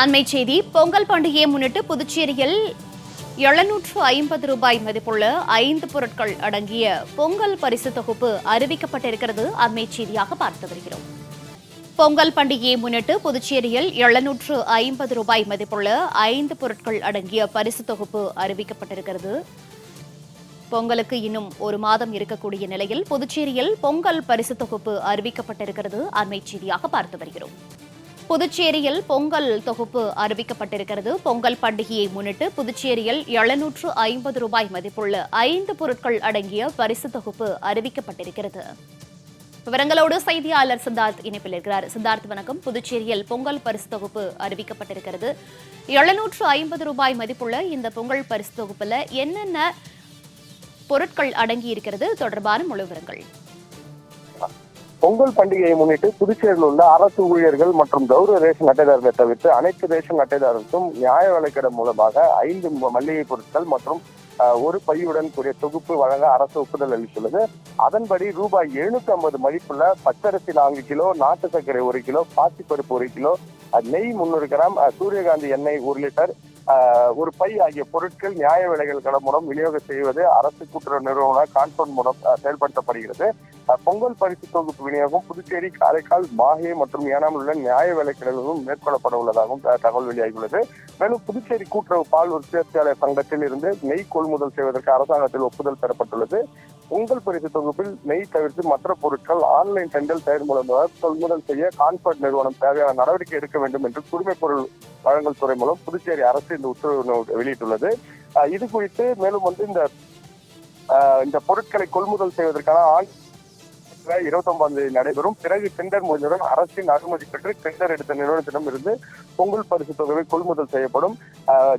அண்மை செய்தி பொங்கல் பண்டிகையை முன்னிட்டு புதுச்சேரியில் எழுநூற்று ஐம்பது ரூபாய் மதிப்புள்ள ஐந்து பொருட்கள் அடங்கிய பொங்கல் பரிசு தொகுப்பு அறிவிக்கப்பட்டிருக்கிறது. அண்மை செய்தியாக பார்த்து வருகிறோம். பொங்கல் பண்டிகையை முன்னிட்டு புதுச்சேரியில் எழுநூற்று ஐம்பது ரூபாய் மதிப்புள்ள ஐந்து பொருட்கள் அடங்கிய பரிசு தொகுப்பு அறிவிக்கப்பட்டிருக்கிறது. பொங்கலுக்கு இன்னும் ஒரு மாதம் இருக்கக்கூடிய நிலையில் புதுச்சேரியில் பொங்கல் பரிசு தொகுப்பு அறிவிக்கப்பட்டிருக்கிறது. அண்மை செய்தியாக பார்த்து வருகிறோம். புதுச்சேரியில் பொங்கல் தொகுப்பு அறிவிக்கப்பட்டிருக்கிறது. பொங்கல் பண்டிகையை முன்னிட்டு புதுச்சேரியில் எழுநூற்று ஐம்பது ரூபாய் மதிப்புள்ள ஐந்து பொருட்கள் அடங்கிய பரிசு தொகுப்பு அறிவிக்கப்பட்டிருக்கிறது. விவரங்களோடு செய்தியாளர் சித்தார்த் இணைப்பில் இருக்கிறார். சித்தார்த் வணக்கம். புதுச்சேரியில் பொங்கல் பரிசு தொகுப்பு அறிவிக்கப்பட்டிருக்கிறது. எழுநூற்று ஐம்பது ரூபாய் மதிப்புள்ள இந்த பொங்கல் பரிசு தொகுப்புல என்னென்ன பொருட்கள் அடங்கி இருக்கிறது தொடர்பான முழு விவரங்கள் பொங்கல் பண்டிகையை முன்னிட்டு புதுச்சேரியில் உள்ள அரசு ஊழியர்கள் மற்றும் கௌரவ ரேஷன் அட்டைதாரர்களை தவிர்த்து அனைத்து ரேஷன் அட்டைதாரருக்கும் நியாய விலைக்கடை மூலமாக ஐந்து மல்லிகை பொருட்கள் மற்றும் ஒரு பையுடன் கூடிய தொகுப்பு வழங்க அரசு ஒப்புதல் அளித்துள்ளது. அதன்படி ரூபாய் எழுநூத்தி ஐம்பது மதிப்புள்ள பச்சரிசி நான்கு கிலோ நாட்டு சர்க்கரை ஒரு கிலோ பாசிப்பருப்பு ஒரு கிலோ நெய் முன்னூறு கிராம் சூரியகாந்தி எண்ணெய் ஒரு லிட்டர் ஒரு பை ஆகிய பொருட்கள் நியாய விலைகள் மூலம் விநியோகம் செய்வது அரசு கூட்டுறவு நிறுவன கான்சோன் மூலம் செயல்படுத்தப்படுகிறது. பொங்கல் பரிசு தொகுப்பு விநியோகம் புதுச்சேரி காரைக்கால் மாஹே மற்றும் ஏனாமில் உள்ள நியாய விலைக்கடைகளும் மேற்கொள்ளப்பட உள்ளதாகவும் தகவல் வெளியாகியுள்ளது. மேலும் புதுச்சேரி கூட்டுறவு பால் உற்பத்தியாளர் சங்கத்தில் இருந்து நெய் கொள்முதல் செய்வதற்கு அரசாங்கத்தில் ஒப்புதல் பெறப்பட்டுள்ளது. பொங்கல் பரிசு தொகுப்பில் நெய் தவிர்த்து மற்ற பொருட்கள் ஆன்லைன் செண்டல் செயல் மூலம் கொள்முதல் செய்ய கான்ஃபர்ட் நிறுவனம் தேவையான நடவடிக்கை எடுக்க வேண்டும் என்று குடிமை பொருள் வழங்கல் துறை மூலம் புதுச்சேரி அரசு இந்த உத்தரவு வெளியிட்டுள்ளது. இது குறித்து மேலும் வந்து இந்த இந்த பொருட்களை கொள்முதல் செய்வதற்கான ஆன் இருபத்தி ஒன்பதாம் தேதி நடைபெறும். பிறகு டெண்டர் முடிந்தவுடன் அரசின் அனுமதி பெற்று டெண்டர் எடுத்த நிறுவனத்திடம் இருந்து பொங்கல் பரிசு தொகை கொள்முதல் செய்யப்படும்.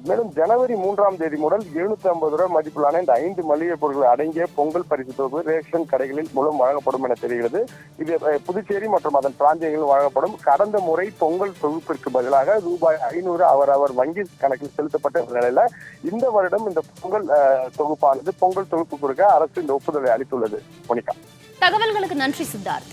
மேலும் ஜனவரி மூன்றாம் தேதி முதல் எழுநூத்தி ஐம்பது ரூபாய் மதிப்பிலான இந்த ஐந்து மளிகை பொருட்கள் அடங்கிய பொங்கல் பரிசு தொகை ரேஷன் கடைகளில் மூலம் வழங்கப்படும் என தெரிகிறது. இது புதுச்சேரி மற்றும் அதன் பிராந்தியங்களில் வழங்கப்படும். கடந்த முறை பொங்கல் தொகுப்பிற்கு பதிலாக ரூபாய் ஐநூறு அவர் அவர் வங்கி கணக்கில் செலுத்தப்பட்ட நிலையில இந்த வருடம் இந்த பொங்கல் தொகுப்பானது பொங்கல் தொகுப்பு கொடுக்க அரசு இந்த ஒப்புதலை அளித்துள்ளது. மோனிகா. தகவல்களுக்கு நன்றி சித்தார்த்.